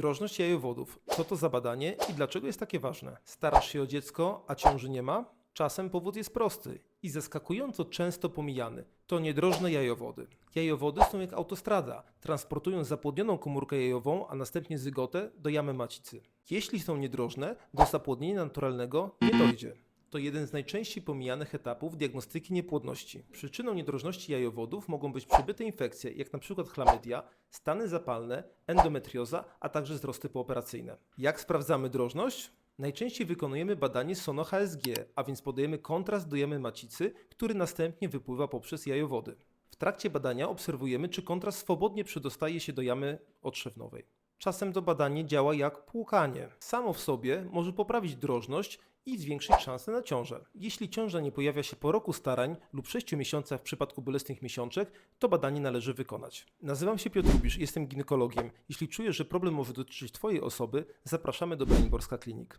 Drożność jajowodów. Co to za badanie i dlaczego jest takie ważne? Starasz się o dziecko, a ciąży nie ma? Czasem powód jest prosty i zaskakująco często pomijany. To niedrożne jajowody. Jajowody są jak autostrada. Transportują zapłodnioną komórkę jajową, a następnie zygotę do jamy macicy. Jeśli są niedrożne, do zapłodnienia naturalnego nie dojdzie. To jeden z najczęściej pomijanych etapów diagnostyki niepłodności. Przyczyną niedrożności jajowodów mogą być przebyte infekcje, jak np. chlamydia, stany zapalne, endometrioza, a także wzrosty pooperacyjne. Jak sprawdzamy drożność? Najczęściej wykonujemy badanie sono-HSG, a więc podajemy kontrast do jamy macicy, który następnie wypływa poprzez jajowody. W trakcie badania obserwujemy, czy kontrast swobodnie przedostaje się do jamy otrzewnowej. Czasem to badanie działa jak płukanie. Samo w sobie może poprawić drożność i zwiększyć szanse na ciążę. Jeśli ciąża nie pojawia się po roku starań lub 6 miesiącach w przypadku bolesnych miesiączek, to badanie należy wykonać. Nazywam się Piotr Rubisz, jestem ginekologiem. Jeśli czujesz, że problem może dotyczyć Twojej osoby, zapraszamy do Braniborska Klinik.